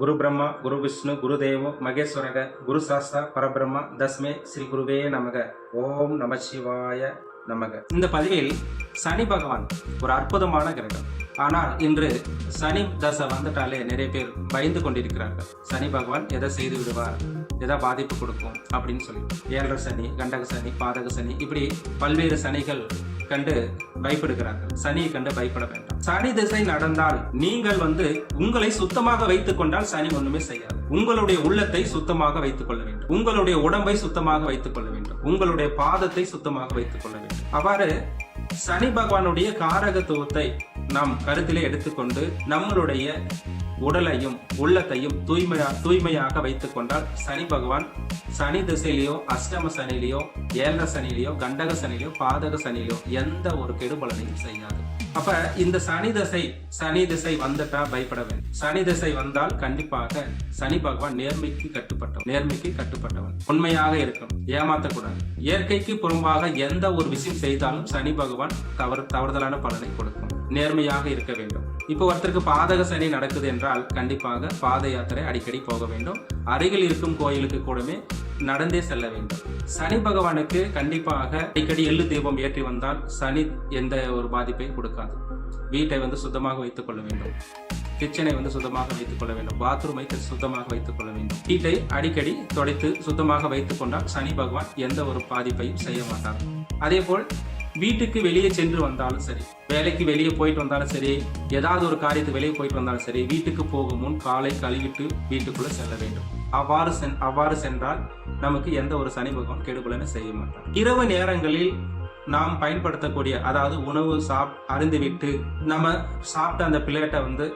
குரு பிரம்மா குரு விஷ்ணு குரு தேவோ மகேஸ்வரக குரு சாஸ்தா பரபிரம்மா தஸ்மே ஸ்ரீ குருவே நமக. ஓம் நம சிவாய நமக. இந்த பதிவில் சனி பகவான் ஒரு அற்புதமான கிரகம். ஆனால் இன்று சனி தசை வந்துட்டாலே நிறைய பேர் பயந்து கொண்டிருக்கிறார்கள். சனி பகவான் எதை செய்து விடுவார்? எதை பாதிப்பு கொடுக்கும்? அப்படின்னு சொல்லி ஏழரை சனி கண்டக சனி பாதக சனி இப்படி பல்வேறு சனிகள் கண்டு பயப்படுகிறார்கள். சனியை கண்டு பயப்பட வேண்டாம். சனி திசை நடந்தால் நீங்கள் வந்து உங்களை சுத்தமாக வைத்துக் கொண்டால் சனி ஒண்ணுமே செய்யாது. உங்களுடைய உள்ளத்தை சுத்தமாக வைத்துக் கொள்ள வேண்டும். உங்களுடைய உடம்பை சுத்தமாக வைத்துக் கொள்ள வேண்டும். உங்களுடைய பாதத்தை சுத்தமாக வைத்துக் கொள்ள வேண்டும். அவ்வாறு சனி பகவானுடைய காரகத்துவத்தை நாம் கருத்திலே எடுத்துக்கொண்டு நம்மளுடைய உடலையும் உள்ளத்தையும் தூய்மையா தூய்மையாக வைத்துக் கொண்டால் சனி பகவான் சனி திசையிலையோ அஷ்டம சனிலையோ ஏழ சனிலையோ கண்டக சனிலையோ பாதக சனிலையோ எந்த ஒரு கெடுபலனையும் செய்யாது. அப்ப இந்த சனி திசை சனி திசை வந்துட்டா பயப்பட வேண்டும். சனி திசை வந்தால் கண்டிப்பாக சனி பகவான் நேர்மைக்கு கட்டுப்பட்டவன் நேர்மைக்கு கட்டுப்பட்டவன் உண்மையாக இருக்கும் ஏமாத்தக்கூடாது. இயற்கைக்கு புறம்பாக எந்த ஒரு விஷயம் செய்தாலும் சனி பகவான் தவறு தவறுதலான பலனை கொடுக்கும். நேர்மையாக இருக்க வேண்டும். இப்போ ஒருத்தருக்கு பாதக சனி நடக்குது என்றால் கண்டிப்பாக பாத யாத்திரை அடிக்கடி போக வேண்டும். அருகில் இருக்கும் கோயிலுக்கு கூடவே நடந்தே செல்ல வேண்டும். சனி பகவானுக்கு கண்டிப்பாக அடிக்கடி எள்ளு தீபம் ஏற்றி வந்தால் சனி எந்த ஒரு பாதிப்பையும் கொடுக்காது. வீட்டை வந்து சுத்தமாக வைத்துக் கொள்ள வேண்டும். கிச்சனை வந்து சுத்தமாக வைத்துக் கொள்ள வேண்டும். பாத்ரூமை சுத்தமாக வைத்துக் கொள்ள வேண்டும். வீட்டை அடிக்கடி துடைத்து சுத்தமாக வைத்துக் கொண்டால் சனி பகவான் எந்த ஒரு பாதிப்பையும் செய்ய மாட்டார். அதே போல் வீட்டுக்கு வெளியே சென்று வந்தாலும் சரி வேலைக்கு வெளியே போயிட்டு வந்தாலும் சரி ஏதாவது ஒரு காரியத்துக்கு வெளியே போயிட்டு வந்தாலும் சரி வீட்டுக்கு போகும் முன் காலை கழுவிட்டு வீட்டுக்குள்ள செல்ல வேண்டும். அவ்வாறு சென் அவ்வாறு சென்றால் நமக்கு எந்த ஒரு சனி பகவான் கெடுபலனை செய்ய மாட்டார். இரவு நேரங்களில் நாம் பயன்படுத்தக்கூடிய அதாவது உணவு சாப் அருந்துவிட்டு நம்ம சாப்பிட்ட அந்த பிளேட்டை வந்து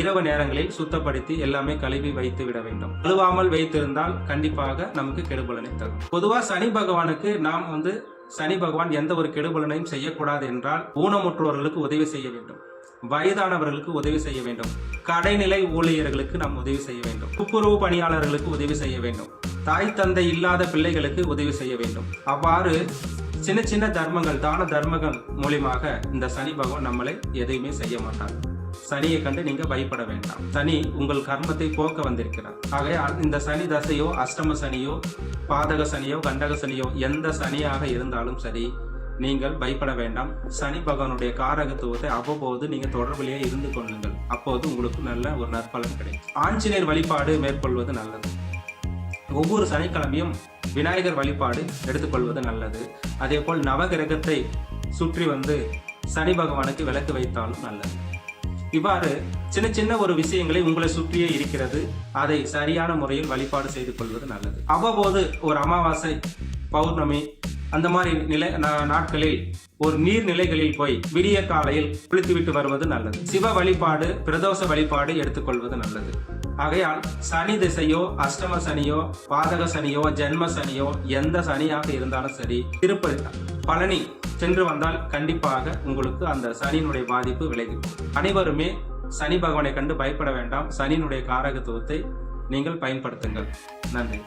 இரவு நேரங்களில் சுத்தப்படுத்தி எல்லாமே கழுவி வைத்து விட வேண்டும். கழுவாமல் வைத்திருந்தால் கண்டிப்பாக நமக்கு கெடுபலனை தரும். பொதுவாக சனி பகவானுக்கு நாம் வந்து சனி பகவான் எந்த ஒரு கெடுபலனையும் செய்யக்கூடாது என்றால் ஊனமுற்றோர்களுக்கு உதவி செய்ய வேண்டும். வயதானவர்களுக்கு உதவி செய்ய வேண்டும். கடைநிலை ஊழியர்களுக்கு நாம் உதவி செய்ய வேண்டும். துப்புரவு பணியாளர்களுக்கு உதவி செய்ய வேண்டும். தாய் தந்தை இல்லாத பிள்ளைகளுக்கு உதவி செய்ய வேண்டும். அவ்வாறு சின்ன சின்ன தர்மங்கள் தான தர்மங்கள் மூலியமாக இந்த சனி பகவான் நம்மளை எதையுமே செய்ய மாட்டார். சனியை கண்டு நீங்க பயப்பட வேண்டாம். சனி உங்கள் கர்மத்தை போக்க வந்திருக்கிறார். ஆகையால் இந்த சனி தசையோ அஷ்டம சனியோ பாதக சனியோ கண்டக சனியோ எந்த சனியாக இருந்தாலும் சரி நீங்கள் பயப்பட வேண்டாம். சனி பகவானுடைய காரகத்துவத்தை அவ்வப்போது நீங்க தொடர்பிலேயே இருந்து கொள்ளுங்கள். அப்போது உங்களுக்கு நல்ல ஒரு நற்பலன் கிடைக்கும். ஆஞ்சநேயர் வழிபாடு மேற்கொள்வது நல்லது. ஒவ்வொரு சனிக்கிழமையும் விநாயகர் வழிபாடு எடுத்துக்கொள்வது நல்லது. அதே போல் நவகிரகத்தை சுற்றி வந்து சனி பகவானுக்கு விளக்கு வைத்தாலும் நல்லது. இவ்வாறு சின்ன சின்ன ஒரு விஷயங்களை உங்களை சுற்றியே இருக்கிறது. அதை சரியான முறையில் வழிபாடு செய்து கொள்வது நல்லது. அவ்வப்போது ஒரு அமாவாசை பௌர்ணமி அந்த மாதிரி நிலை நாட்களில் ஒரு நீர்நிலைகளில் போய் விடிய காலையில் குளித்துவிட்டு வருவது நல்லது. சிவ வழிபாடு பிரதோஷ வழிபாடு எடுத்துக்கொள்வது நல்லது. ஆகையால் சனி திசையோ அஷ்டம சனியோ பாதக சனியோ ஜென்ம சனியோ எந்த சனியாக இருந்தாலும் சரி திருப்பதி பழனி சென்று வந்தால் கண்டிப்பாக உங்களுக்கு அந்த சனியினுடைய பாதிப்பு விலகும் அனைவருமே சனி பகவானை கண்டு பயப்பட வேண்டாம். சனியினுடைய காரகத்துவத்தை நீங்கள் பயன்படுத்துங்கள். நன்றி.